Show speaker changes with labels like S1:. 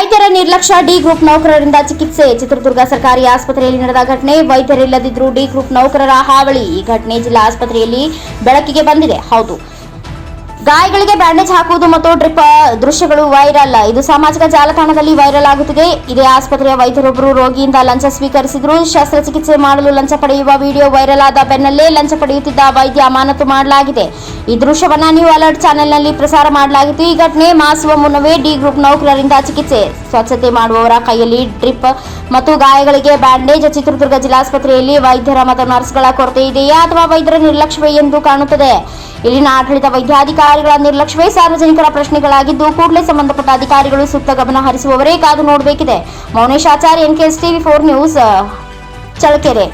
S1: ವೈದ್ಯರ ನಿರ್ಲಕ್ಷ್ಯ, D group ನೌಕರರಿಂದ ಚಿಕಿತ್ಸೆ, ಚಿತ್ರದುರ್ಗ ಸರ್ಕಾರಿ ಆಸ್ಪತ್ರೆಯಲ್ಲಿ ನಡೆದ ಘಟನೆ ವೈದ್ಯರಿಲ್ಲದಿದ್ದರೂ ಡಿ ಗ್ರೂಪ್ ನೌಕರರ ಹಾವಳಿ, ಈ ಘಟನೆ ಜಿಲ್ಲಾ ಆಸ್ಪತ್ರೆಯಲ್ಲಿ ಬೆಳಕಿಗೆ ಬಂದಿದೆ. ಹೌದು. ಗಾಯಗಳಿಗೆ ಬ್ಯಾಂಡೇಜ್ ಹಾಕುವುದು ಮತ್ತು ಡ್ರಿಪ್ ದೃಶ್ಯಗಳು ವೈರಲ್. ಇದು ಸಾಮಾಜಿಕ ಜಾಲತಾಣದಲ್ಲಿ ವೈರಲ್ ಆಗುತ್ತಿದೆ. ಇದೇ ಆಸ್ಪತ್ರೆಯ ವೈದ್ಯರೊಬ್ಬರು ರೋಗಿಯಿಂದ ಲಂಚ ಸ್ವೀಕರಿಸಿದ್ರು. ಶಸ್ತ್ರಚಿಕಿತ್ಸೆ ಮಾಡಲು ಲಂಚ ಪಡೆಯುವ ವಿಡಿಯೋ ವೈರಲ್ ಆದ ಬೆನ್ನಲ್ಲೇ ಲಂಚ ಪಡೆಯುತ್ತಿದ್ದ ವೈದ್ಯ ಅಮಾನತು ಮಾಡಲಾಗಿದೆ. ಈ ದೃಶ್ಯವನ್ನ ನ್ಯೂ ಅಲರ್ಟ್ ಚಾನೆಲ್ನಲ್ಲಿ ಪ್ರಸಾರ ಮಾಡಲಾಗಿತ್ತು. ಈ ಘಟನೆ ಮಾಸುವ ಮುನ್ನವೇ ಡಿ ಗ್ರೂಪ್ ನೌಕರರಿಂದ ಚಿಕಿತ್ಸೆ ಸ್ವಚ್ಛತೆ ಮಾಡುವವರ ಕೈಯಲ್ಲಿ ಡ್ರಿಪ್ ಮತ್ತು ಗಾಯಗಳಿಗೆ ಬ್ಯಾಂಡೇಜ್. ಚಿತ್ರದುರ್ಗ ಜಿಲ್ಲಾಸ್ಪತ್ರೆಯಲ್ಲಿ ವೈದ್ಯರ ಮತ್ತು ನರ್ಸ್ಗಳ ಕೊರತೆ ಇದೆಯಾ ಅಥವಾ ವೈದ್ಯರ ನಿರ್ಲಕ್ಷ್ಯವೇ ಎಂದು ಕಾಣುತ್ತದೆ. ಇಲ್ಲಿನ ಆಡಳಿತ ವೈದ್ಯಾಧಿಕಾರಿಗಳ ನಿರ್ಲಕ್ಷ್ಯವೇ ಸಾರ್ವಜನಿಕರ ಪ್ರಶ್ನೆಗಳಾಗಿದ್ದು, ಕೂಡಲೇ ಸಂಬಂಧಪಟ್ಟ ಅಧಿಕಾರಿಗಳು ಸೂಕ್ತ ಗಮನ ಹರಿಸುವವರೇ ಕಾದು ನೋಡಬೇಕಿದೆ. Mounesh Acharya, NKS TV four news, Challakere.